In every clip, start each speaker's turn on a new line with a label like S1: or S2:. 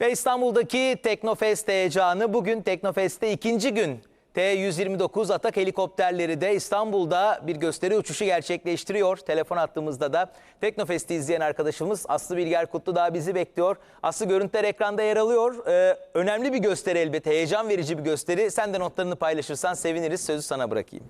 S1: Ve İstanbul'daki Teknofest heyecanı bugün Teknofest'te ikinci gün. T-129 Atak helikopterleri de İstanbul'da bir gösteri uçuşu gerçekleştiriyor. Telefon attığımızda da Teknofest'i izleyen arkadaşımız Aslı Bilger Kutlu daha bizi bekliyor. Aslı görüntüler ekranda yer alıyor. Ee, önemli bir gösteri elbette, heyecan verici bir gösteri. Sen de notlarını paylaşırsan seviniriz. Sözü sana bırakayım.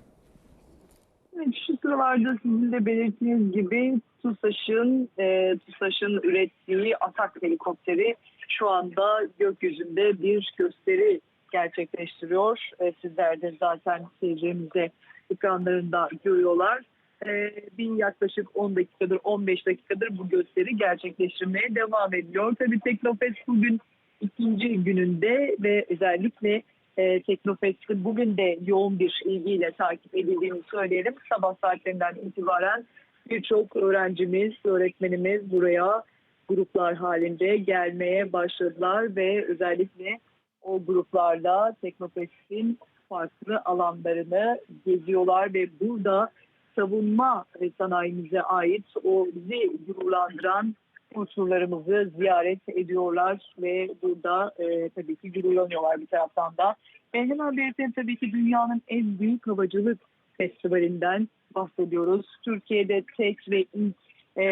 S2: Şu sıralarda sizin de belirttiğiniz gibi TUSAŞ'ın e, TUSAŞ'ın ürettiği Atak helikopteri şu anda gökyüzünde bir gösteri gerçekleştiriyor. E, sizler de zaten seyircimizde ekranlarında görüyorlar. E, bir yaklaşık 10 dakikadır 15 dakikadır bu gösteri gerçekleştirmeye devam ediyor. Tabii Teknofest bugün ikinci gününde ve özellikle e, Teknofest'i bugün de yoğun bir ilgiyle takip edildiğini söyleyelim. Sabah saatlerinden itibaren birçok öğrencimiz, öğretmenimiz buraya gruplar halinde gelmeye başladılar ve özellikle o gruplarla Teknofest'in farklı alanlarını geziyorlar ve burada savunma sanayimize ait o bizi gururlandıran unsurlarımızı ziyaret ediyorlar ve burada e, tabii ki gururlanıyorlar bir taraftan da. Hemen belirtelim tabii ki dünyanın en büyük havacılık festivalinden bahsediyoruz. Türkiye'de tek ve ilk e,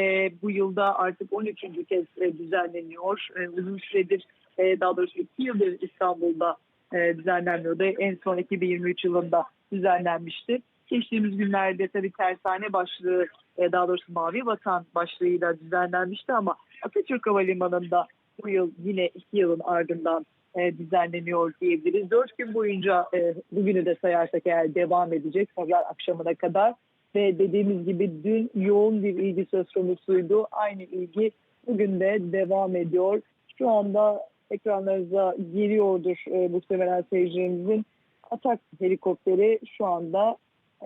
S2: bu yılda artık 13. kez e, düzenleniyor. E, uzun süredir e, daha doğrusu 2 yıldır İstanbul'da e, düzenlenmiyordu. En son 2023 yılında düzenlenmişti. Geçtiğimiz günlerde tabii tersane başlığı e, daha doğrusu Mavi Vatan başlığıyla düzenlenmişti ama Atatürk Havalimanı'nda bu yıl yine iki yılın ardından e, düzenleniyor diyebiliriz. Dört gün boyunca e, bugünü de sayarsak eğer devam edecek pazar akşamına kadar ve dediğimiz gibi dün yoğun bir ilgi söz konusuydu. Aynı ilgi bugün de devam ediyor. Şu anda ekranlarınıza geliyordur e, muhtemelen seyircilerimizin. Atak helikopteri şu anda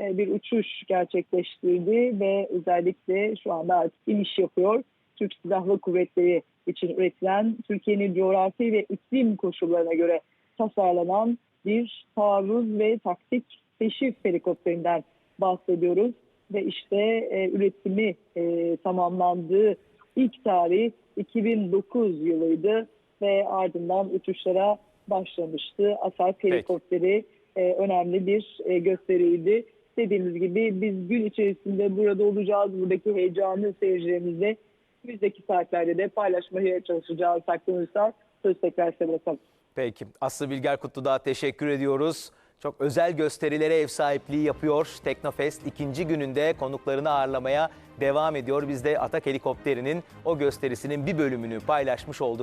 S2: e, bir uçuş gerçekleştirdi ve özellikle şu anda artık iniş yapıyor. Türk Silahlı Kuvvetleri için üretilen Türkiye'nin coğrafi ve iklim koşullarına göre tasarlanan bir taarruz ve taktik keşif helikopterinden bahsediyoruz. Ve işte e, üretimi e, tamamlandığı ilk tarih 2009 yılıydı ve ardından uçuşlara başlamıştı. Atak helikopteri e, önemli bir e, gösteriydi. Dediğimiz gibi biz gün içerisinde burada olacağız. Buradaki heyecanı seyircilerimizle önümüzdeki saatlerde de paylaşmaya çalışacağız. Takdirinizden söz tekrar size bırakalım.
S1: Peki. Aslı Bilger Kutlu'da teşekkür ediyoruz. Çok özel gösterilere ev sahipliği yapıyor. Teknofest ikinci gününde konuklarını ağırlamaya devam ediyor. Biz de Atak Helikopteri'nin o gösterisinin bir bölümünü paylaşmış olduk.